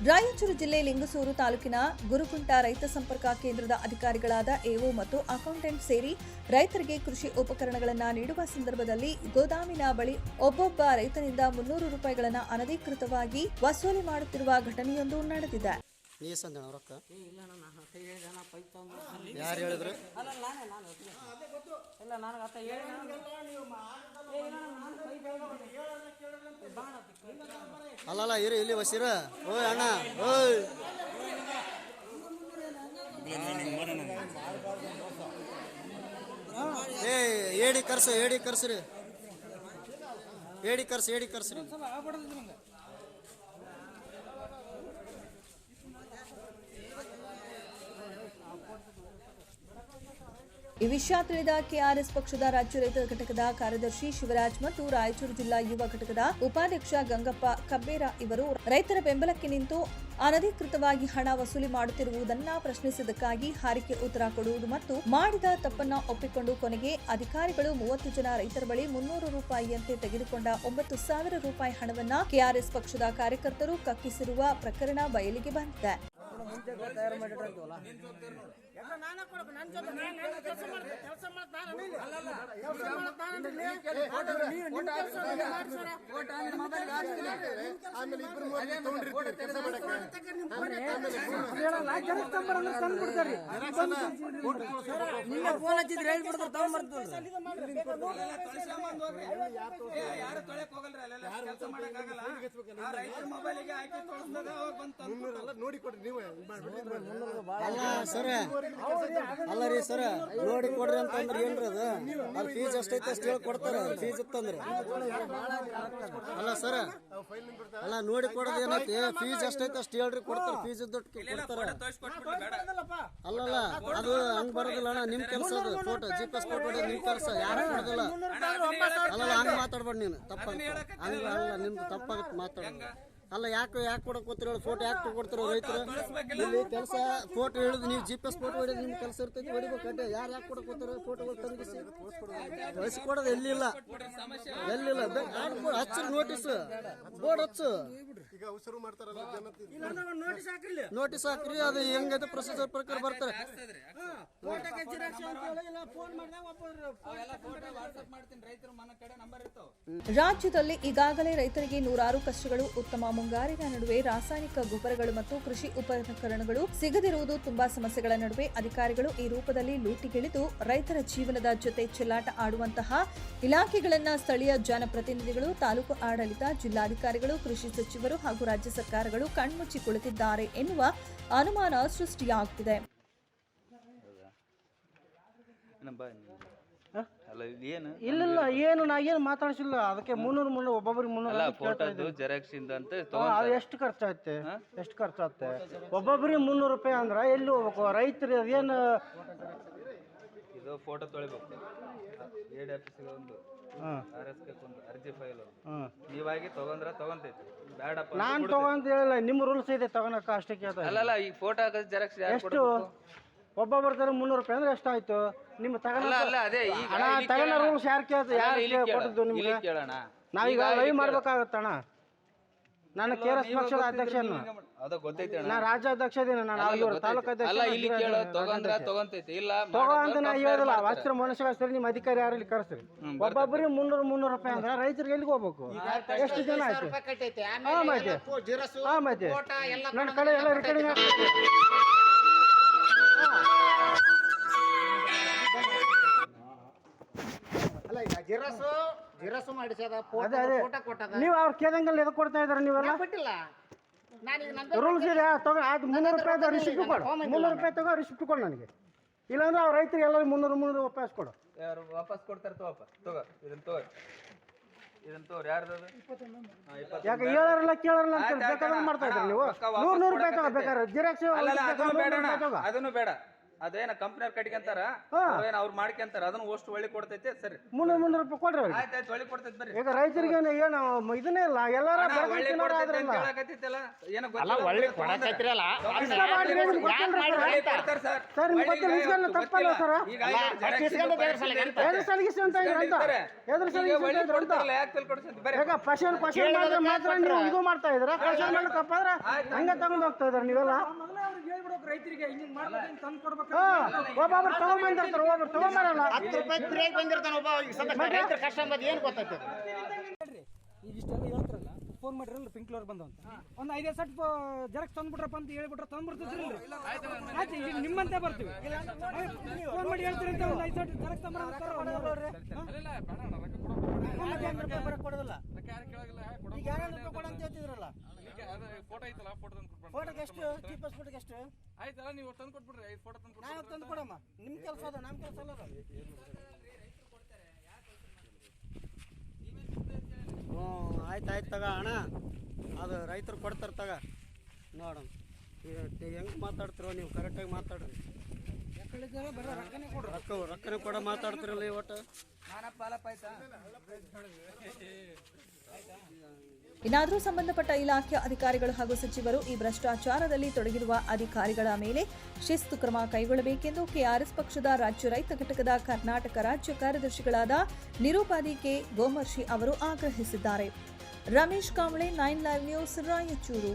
ರಾಯಚೂರು ಜಿಲ್ಲೆ ಲಿಂಗಸೂರು ತಾಲೂಕಿನ ಗುರುಕುಂಟ ರೈತ ಸಂಪರ್ಕ ಕೇಂದ್ರದ ಅಧಿಕಾರಿಗಳಾದ ಎಒ ಮತ್ತು ಅಕೌಂಟೆಂಟ್ ಸೇರಿ ರೈತರಿಗೆ ಕೃಷಿ ಉಪಕರಣಗಳನ್ನು ನೀಡುವ ಸಂದರ್ಭದಲ್ಲಿ ಗೋದಾಮಿನ ಬಳಿ ಒಬ್ಬೊಬ್ಬ ರೈತನಿಂದ ಮುನ್ನೂರು ರೂಪಾಯಿಗಳನ್ನು ಅನಧಿಕೃತವಾಗಿ ವಸೂಲಿ ಮಾಡುತ್ತಿರುವ ಘಟನೆಯೊಂದು ನಡೆದಿದೆ ನೀ ಸಂದಣ ರೊಕ್ಕ ಏ ಇಲ್ಲ ನಾನು ಹತ್ತ ಹೇಳಿ ನಾನು ಪೈಪ್ ತಗೊಂಡು ಯಾರು ಹೇಳಿದ್ರು ಅಲ್ಲ ನಾನೇ ನಾನು ಇಲ್ಲ ನನಗೆ ಹತ್ತ ಹೇಳಿ ನಾನು ಏ ಇಲ್ಲ ನಾನು ಪೈಪ್ ಬಾಣ ಅಲ್ಲಲ್ಲ, ಇರಿ, ಇಲ್ಲಿ ವಸೀರ ಓಯ್, ಅಣ್ಣ, ಓಯ್. ಏ, ಏಡಿ ಕರ್ಸು, ಏಡಿ ಕರ್ಸ್ರಿ. ಏಡಿ ಕರ್ಸ್, ಏಡಿ ಕರ್ಸ್ರಿ. ಈ ವಿಷಯ ತಿಳಿದ ಕೆಆರ್ಎಸ್ ಪಕ್ಷದ ರಾಜ್ಯ ರೈತ ಘಟಕದ ಕಾರ್ಯದರ್ಶಿ ಶಿವರಾಜ್ ಮತ್ತು ರಾಯಚೂರು ಜಿಲ್ಲಾ ಯುವ ಘಟಕದ ಉಪಾಧ್ಯಕ್ಷ ಗಂಗಪ್ಪ ಕಬ್ಬೇರ ಇವರು ರೈತರ ಬೆಂಬಲಕ್ಕೆ ನಿಂತು ಅನಧಿಕೃತವಾಗಿ ಹಣ ವಸೂಲಿ ಮಾಡುತ್ತಿರುವುದನ್ನ ಪ್ರಶ್ನಿಸಿದ್ದಕ್ಕಾಗಿ ಹಾರಿಕೆ ಉತ್ತರ ಕೊಡುವುದು ಮತ್ತು ಮಾಡಿದ ತಪ್ಪನ್ನ ಒಪ್ಪಿಕೊಂಡು ಕೊನೆಗೆ ಅಧಿಕಾರಿಗಳು ಮೂವತ್ತು ಜನ ರೈತರ ಬಳಿ ಮುನ್ನೂರು ರೂಪಾಯಿಯಂತೆ ತೆಗೆದುಕೊಂಡ ಒಂಬತ್ತು ಸಾವಿರ ರೂಪಾಯಿ ಹಣವನ್ನ ಕೆಆರ್ಎಸ್ ಪಕ್ಷದ ಕಾರ್ಯಕರ್ತರು ಕಕ್ಕಿಸಿರುವ ಪ್ರಕರಣ ಬಯಲಿಗೆ ಬಂದಿದೆ. ನಾನೇ ಕೊಡ್ಬೇಕು ನನ್ನ ಜೊತೆ ನಾನು ಕೆಲಸ ಮಾಡ್ತೀನಿ ಕೆಲಸ ಮಾಡ್ತಾನೆ ಕೆಲಸ ನೀವು ಯಾರು ತೊಳೆಕ್ ಹೋಗಲ್ರಿ ಅಲ್ಲೆಲ್ಲ ಕೆಲಸ ಮಾಡಕ್ಕಾಗಲ್ಲ ಆ ರೈತರ ಮೊಬೈಲಿಗೆ ಹಾಕಿ ಬಂತು ಅಲ್ಲ ಸರ, ಅಲ್ಲ ರೀ ಸರ, ನೋಡಿ ಕೊಡ್ರಿ ಅಂತಂದ್ರೆ ಏನ್ರಿ ಅದು? ಅಲ್ಲಿ ಫೀಸ್ ಎಷ್ಟೈತೆ ಅಷ್ಟು ಹೇಳಿ ಕೊಡ್ತಾರೆ ಫೀಸ್ ಇತ್ತಂದ್ರೆ. ಅಲ್ಲ ಸರ, ಅಲ್ಲ ನೋಡಿ ಕೊಡೋದು ಏನೈತಿ? ಫೀಸ್ ಎಷ್ಟೈತೆ ಅಷ್ಟು ಹೇಳ್ರಿ ಕೊಡ್ತಾರ ಫೀಸ್ ಇದ್ದಟ್ಟು ಕೊಡ್ತಾರ. ಅಲ್ಲಲ್ಲ, ಅದು ಹಂಗ್ ಬರೋದಿಲ್ಲ ಅಣ್ಣ, ನಿಮ್ ಕೆಲಸ ಅದು. Photo G P S photo ಹೊಡೆಯೋದು ನಿಮ್ ಕೆಲಸ, ಯಾರು ಕೊಡೋದಿಲ್ಲ. ಅಲ್ಲಲ್ಲ, ಹಂಗ್ ಮಾತಾಡ್ಬೇಡ ನೀನು ತಪ್ಪಾಗ ಹಂಗ ಅಲ್ಲ, ನಿಮ್ದು ತಪ್ಪಾಗತ್ತೆ ಮಾತಾಡೋದು. ಅಲ್ಲ ಯಾಕೆ ಯಾಕೆ ಕೊಡಕ್ ಗೊತ್ತಿರೋ ಫೋಟೋ ಯಾಕೆ ತಗೊಡ್ತಿರೋ ರೈತರು? ಇಲ್ಲಿ ಕೆಲಸ ಫೋಟೋ ಹಿಡಿದು ನೀವು ಜಿ ಪಿ ಎಸ್ ಫೋಟೋ ಹೊಡೆದು ನಿಮ್ ಕೆಲಸ ಇರ್ತೈತಿ ಹೊಡಿಬೇಕು ಅಡ್ಡೆ. ಯಾರು ಯಾಕೆ ಕೊಡಕ್ ಗೊತ್ತಿರೋ ಫೋಟೋಗಳು ತಂದಿಸಿ ಕಳಿಸ್ಕೊಡೋದು ಎಲ್ಲಿಲ್ಲ. ಎಲ್ಲಿಲ್ಲ? ಹಚ್ಚು ನೋಟಿಸ್ ಬೋರ್ಡ್ ಹಚ್ಚು. ನೋಟಿಸ್ ಹಾಕಿರ್ಲಿ. ನೋಟಿಸ್ ಹಾಕ್ರಿ ಅದು ಹೆಂಗೈತೆ ಪ್ರೊಸೀಜರ್ ಪ್ರಕಾರ ಬರ್ತಾರೆ ಫೋಟೋಗೆ ಜಿರಾಕ್ಸ್ ಅಂತ ಹೇಳಿ ಇಲ್ಲ ಫೋನ್ ಮಾಡಿದಾಗ ಒಬ್ಬರು ಅವೆಲ್ಲ ಫೋಟೋ ವಾಟ್ಸ್ಆಪ್ ಮಾಡ್ತೀನಿ ರೈತರ ಮನ ಕಡೆ ನಂಬರ್ ಇರ್ತಾವ. ರಾಜ್ಯದಲ್ಲಿ ಈಗಾಗಲೇ ರೈತರಿಗೆ ನೂರಾರು ಕಷ್ಟಗಳು ಉತ್ತಮ ಮುಂಗಾರಿನ ನಡುವೆ ರಾಸಾಯನಿಕ ಗೊಬ್ಬರಗಳು ಮತ್ತು ಕೃಷಿ ಉಪಕರಣಗಳು ಸಿಗದಿರುವುದು ತುಂಬಾ ಸಮಸ್ಯೆಗಳ ನಡುವೆ ಅಧಿಕಾರಿಗಳು ಈ ರೂಪದಲ್ಲಿ ಲೂಟಿಗಿಳಿದು ರೈತರ ಜೀವನದ ಜೊತೆ ಚೆಲ್ಲಾಟ ಆಡುವಂತಹ ಇಲಾಖೆಗಳನ್ನ ಸ್ಥಳೀಯ ಜನಪ್ರತಿನಿಧಿಗಳು, ತಾಲೂಕು ಆಡಳಿತ, ಜಿಲ್ಲಾಧಿಕಾರಿಗಳು, ಕೃಷಿ ಸಚಿವರು ಹಾಗೂ ರಾಜ್ಯ ಸರ್ಕಾರಗಳು ಕಣ್ಮುಚ್ಚಿ ಕುಳಿತಿದ್ದಾರೆ ಎನ್ನುವ ಅನುಮಾನ ಸೃಷ್ಟಿಯಾಗುತ್ತಿದೆ ಏನು? ಇಲ್ಲ ಏನು ನಾ ಏನು ಮಾತಾಡ್ಸಿಲ್ಲ. ಅದಕ್ಕೆ ಮುನ್ನೂರು ಮುನ್ನೂರು ಒಬ್ಬೊಬ್ರಿಗೆ ಮುನ್ನೂರು ಅಲ್ಲ ಅಂತ ಕೇಳ್ತಾ ಫೋಟೋದು ಜೆರಾಕ್ಸ್ ಇಂದ ಅಂತ ಹಾ, ತಗೊಂಡ್ ಅದು ಎಷ್ಟು ಖರ್ಚಾಗುತ್ತೆ ಎಷ್ಟು ಖರ್ಚಾಗುತ್ತೆ ಒಬ್ಬೊಬ್ರಿಗೆ ಮುನ್ನೂರು ರೂಪಾಯಿ ಅಂದ್ರೆ ಎಲ್ಲಿ ಹೋಗ್ಬೇಕು? ರೈತರು ಅದೇನು? ಇದು ಫೋಟೋ ತೊಳಿಬೇಕು. ಎಡಿ ಆಫೀಸಿಗೆ ಒಂದು ಹಾಂ. ಆರ್ ಎಸ್ ಒಂದು ಅರ್ಜಿ ಫೈಲ್. ಹಾಂ. ನೀವಾಗಿ ತಗೊಂಡ್ರ ತಗೊಂತೈತಿ. ಬೇಡಪ್ಪ ಅಂತ ನಾನು ಬಿಡ್ತೈತಿ. ತಗೊಂತ ಹೇಳಿಲ್ಲ ನಿಮ್ಮ ರೂಲ್ಸ್ ಇದೆ ತಗೊಳಕ ಅಷ್ಟೇ ಕೇಳ್ತಾ ಇದ್ದೀನಿ. ಅಲ್ಲಲ್ಲ ಈ ಫೋಟೋ ಹಾಕೋದು ಜೆರಾಕ್ಸ್ ಎಷ್ಟು? ಒಬ್ಬೊಬ್ಬರ ತರ ಮುನ್ನೂರು ರೂಪಾಯಿ ಅಂದ್ರೆ ಎಷ್ಟಾಯ್ತು? ನಿಮ್ಮ ನಿಮ್ ಅಲ್ಲ ಅಲ್ಲ ಅದೇ ಈಗ ಅಣ್ಣ ಇಲ್ಲಿ ತಗೊಳ್ಳೋ ಕೇಳೋಣ. ರೂಲ್ಸ್ ಯಾರು ಕೇಳ್ತಾರೆ ಅಲ್ಲ, ಯಾರು ಇಲ್ಲಿ ಕೇಳು. ಕೊಟ್ಟದ್ದು ಇಲ್ಲಿ ನಿಮ್ಗೆ ಕೇಳೋಣ. ನಾವೀಗ ಈಗ ಲೈವ್ ಇಲ್ಲಿ ಮಾಡ್ಬೇಕಾಗತ್ತಣ್ಣ ನಾನು ಕೆ ಆರ್ ಎಸ್ ಪಕ್ಷದ ಅಧ್ಯಕ್ಷ ಅದು ಗೊತ್ತೈತೆ ಅಣ್ಣ. ನಾ ರಾಜ್ಯಾಧ್ಯಕ್ಷ ಇದೀನಿ ನಾನು ಅಲ್ಲ, ಇವ್ರು ಗೊತ್ತೈತೆ. ತಾಲೂಕು ಅಧ್ಯಕ್ಷ ಅಲ್ಲ ಇಲ್ಲಿ ನಾನು ಕೇಳೋ ರಾಜ್ಯಾಧ್ಯಕ್ಷ. ತಗೊಂಡ್ರ ತಗೊಂತೈತಿ. ಇಲ್ಲ ತಗೋ ಮಾಡೋದು ಅಂತ ನಾ ಹೇಳಲ್ಲ. ವಸ್ತ್ರ ಮನುಷ್ಯ ನಿಮ್ಮ ಅಧಿಕಾರಿ ಯಾರು ಇಲ್ಲಿ ಕರೆಸ್ರಿ? ಒಬ್ಬೊಬ್ಬರಿಗೆ ಮುನ್ನೂರು ಮುನ್ನೂರು ರೂಪಾಯಿ ಅಂದ್ರೆ ರೈತರಿಗೆ ಎಲ್ಲಿಗೆ ಹೋಗ್ಬೇಕು? ಎಷ್ಟು ಜನ ಆಯ್ತು? ಹಾ ಮತ್ತೆ ಹಾ ನನ್ನ ಕಡೆ ಎಲ್ಲ ರೆಕಾರ್ಡಿಂಗ್ ಅಲ್ಲ ಈಗ ಜಿರಸು ಜಿರಸು ಮಾಡಿಸದ ಅದೇ ಅದೇ. ಫೋಟೋ ಕೊಟ್ಟದ ನೀವು ಅವ್ರ ಕೇದಂಗಲ್ಲಿ ಎದಕ್ಕೆ ಕೊಡ್ತಾ ಇದಾರೆ ನೀವೆಲ್ಲ? ಕೊಟ್ಟಿಲ್ಲ ನಾನೀಗ ನಂದು ರೂಲ್ಸ್ ಇದೆ ತಗೋ ಅದು ಮುನ್ನೂರು ರೂಪಾಯಿ ರಿಸಿಪ್ಟ್ ಕೊಡು. ಮುನ್ನೂರು ರೂಪಾಯಿ ತಗೋ ರಿಸಿಪ್ಟ್ ಕೊಡು ನನಗೆ. ಇಲ್ಲಾಂದ್ರೆ ಅವ್ರ ರೈತರಿಗೆ ಎಲ್ಲರೂ ಮುನ್ನೂರು ಮುನ್ನೂರು ವಾಪಸ್ ಕೊಡು. ಯಾರು ವಾಪಸ್ ಕೊಡ್ತಾರೆ ತಗೋಪ್ಪ ತಗೋ ಇದನ್ನ ತಗೋ. ಇದನ್ನ ತಗೋರಿ ಯಾರ್ದು ಅದು? ಹಾ, ಇಪ್ಪತ್ತು ಯಾಕೆ ಹೇಳಾರಲ್ಲ ಕೇಳೋರಲ್ಲ ಅಂತ ಆಯ್ತ್ ಆಯ್ತ್ ಬೇಕಾದ್ರೆ ಮಾಡ್ತಾ ಇದ್ರಿ ನೀವು ನೂರು ನೂರು ರೂಪಾಯಿ ತಗೋ ಜೆರಾಕ್ಸ್ ಬೇಕಾದ್ರೆ ಜಿರಾಕ್ಸ್ ಅಲ್ಲಲ್ಲ ಅದನ್ನು ಬೇಡ ಅದನ್ನು ಬೇಡ. ಅದೇನ ಕಂಪ್ನಿಯವ್ರ ಕಟ್ಕೊಂತಾರ ಹಾ. ಅವೇನ ಅವ್ರು ಮಾಡ್ಕೊಂತಾರ ಅದನ್ನ ಅಷ್ಟು ಒಳ್ಳೆ ಕೊಡ್ತೈತೆ ಸರಿ. ಮುನ್ನೂರು ಮುನ್ನೂರು ರೂಪಾಯಿ ಕೊಡ್ರಿ ಅವ್ರಿಗೆ. ಆಯ್ತಾಯ್ತು ಒಳ್ಳೆ ಕೊಡ್ತೈತೆ ಬರ್ರಿ. ಈಗ ರೈತರಿಗೆ ಏನು ಏನು ಇದನ್ನೇ ಇಲ್ಲ ಎಲ್ಲಾರ ಅಣ್ಣ, ಬೆಳಗ್ಗೆ ಒಳ್ಳೆ ತಿನ್ನೋರು ಕೊಡ್ತೈತೆ ಆದ್ರಲ್ಲ. ಅಂತ ಏನೋ ಅಲ್ಲ ಒಳ್ಳೆ ಕೊಡಕತ್ತಿರಲ್ಲ ಇಷ್ಟ ಮಾಡಿ ನಿಮ್ಗೆ ಗೊತ್ತಿಲ್ರಿ ಸರ್? ಸರ್, ನಿಮ್ಗೆ ಗೊತ್ತಿಲ್ಲ, ಇಸ್ಕೊಂಡು ತಪ್ಪಲ್ಲ ಸರ್? ಅಷ್ಟು ಇಸ್ಕೊಂಡು ಬೇರೆ ಸಲಕ್ಕೆ ಅಂತ. ಎದ್ರ ಸಲಿಗೆ ಅಂತ ಇದ್ರಿ ಅಂತ ಎದ್ರ ಸಲಿಗೆ ಅಂತ ಇದ್ರಿ ಅಂತ ಈಗ ಪಶನ್ ಪಶನ್ ಮಾಡಿದ್ರೆ ಮಾತ್ರ ನೀವು ಇದು ಮಾಡ್ತಾ ಇದ್ರ ಹಂಗೆ ತಗೊಂಡ್ ಹೋಗ್ತಾ ಇದ್ರ ನೀವೆಲ್ಲ? ಒಬ್ಬೊಬ್ರು ತಗೊಂಬಂದಿರ್ತಾರೆ ಒಬ್ಬೊಬ್ರು ತಗೊಂಬರಲ್ಲ ಹತ್ತು ರೂಪಾಯಿ ಫ್ರೀಯಾಗಿ ಬಂದಿರ್ತಾನೆ ಒಬ್ಬ ಈಗ ಸದ್ಯ ರೈತರ ಕಷ್ಟ ಅಂಬದು ಏನು ಗೊತ್ತೈತೆ ಈಗ ಇಷ್ಟೆಲ್ಲ ಹೇಳ್ತಾರಲ್ಲ ಫೋನ್ ಮಾಡಿರಲ್ಲ ಪಿಂಕ್ಲೋರ್ ಬಂದು ಅಂತ. ಒಂದು ಐದೈದು ಸಟ್ ಜೆರಾಕ್ಸ್ ತಂದ್ಬಿಟ್ರಪ್ಪ ಅಂತ ಹೇಳ್ಬಿಟ್ರೆ ತಂದ್ಬಿಡ್ತಿದ್ರಿ ಆಯ್ತು ಈಗ ನಿಮ್ಮಂತೆ ಬರ್ತೀವಿ. ಫೋನ್ ಮಾಡಿ ಹೇಳ್ತೀರಿ ಅಂತ ಒಂದು ಐದು ಸಟ್ ಜೆರಾಕ್ಸ್ ಕೊಡೋದಿಲ್ಲ. ಈಗ ಯಾರು ರೂಪಾಯಿ ಕೊಡ ತಂದು ಹೇಳ್ತಿದ್ರಲ್ಲ ಫೋಟೋಗೆ ಎಷ್ಟು? ಚೀಪಸ್ ಫೋಟೋಗೆ ಎಷ್ಟು? ಆಯ್ತಲ್ಲ ನೀವು ತಂದು ಕೊಟ್ಬಿಡ್ರಿ ಐದು ಫೋಟೋ ತಂದು ನಾನು ತಂದು ಕೊಡಮ್ಮ. ನಿಮ್ಮ ಕೆಲಸ ಅದ ನಮ್ಮ ಕೆಲಸ ಅಲ್ಲ. ಹ್ಞೂ ಆಯ್ತು ಆಯ್ತು ತಗ ಅಣ್ಣ. ಅದು ರೈತರು ಕೊಡ್ತಾರೆ ತಗ. ನೋಡೋಣ. ಹೆಂಗೆ ಮಾತಾಡ್ತಿರೋ ನೀವು? ಕರೆಕ್ಟಾಗಿ ಮಾತಾಡ್ರಿ. ರೊಕ್ಕ ರೊಕ್ಕನೇ ಕೊಡ ಮಾತಾಡ್ತಿರಲ್ಲ ಇವತ್ತು ಇನ್ನಾದರೂ ಸಂಬಂಧಪಟ್ಟ ಇಲಾಖೆಯ ಅಧಿಕಾರಿಗಳು ಹಾಗೂ ಸಚಿವರು ಈ ಭ್ರಷ್ಟಾಚಾರದಲ್ಲಿ ತೊಡಗಿರುವ ಅಧಿಕಾರಿಗಳ ಮೇಲೆ ಶಿಸ್ತು ಕ್ರಮ ಕೈಗೊಳ್ಳಬೇಕೆಂದು ಕೆಆರ್ಎಸ್ ಪಕ್ಷದ ರಾಜ್ಯ ರೈತ ಘಟಕದ ಕರ್ನಾಟಕ ರಾಜ್ಯ ಕಾರ್ಯದರ್ಶಿಗಳಾದ ನಿರೂಪಾದಿ ಕೆ. ಗೋಮರ್ಷಿ ಅವರು ಆಗ್ರಹಿಸಿದ್ದಾರೆ. Ramesh Kamble nine live news, Raichur.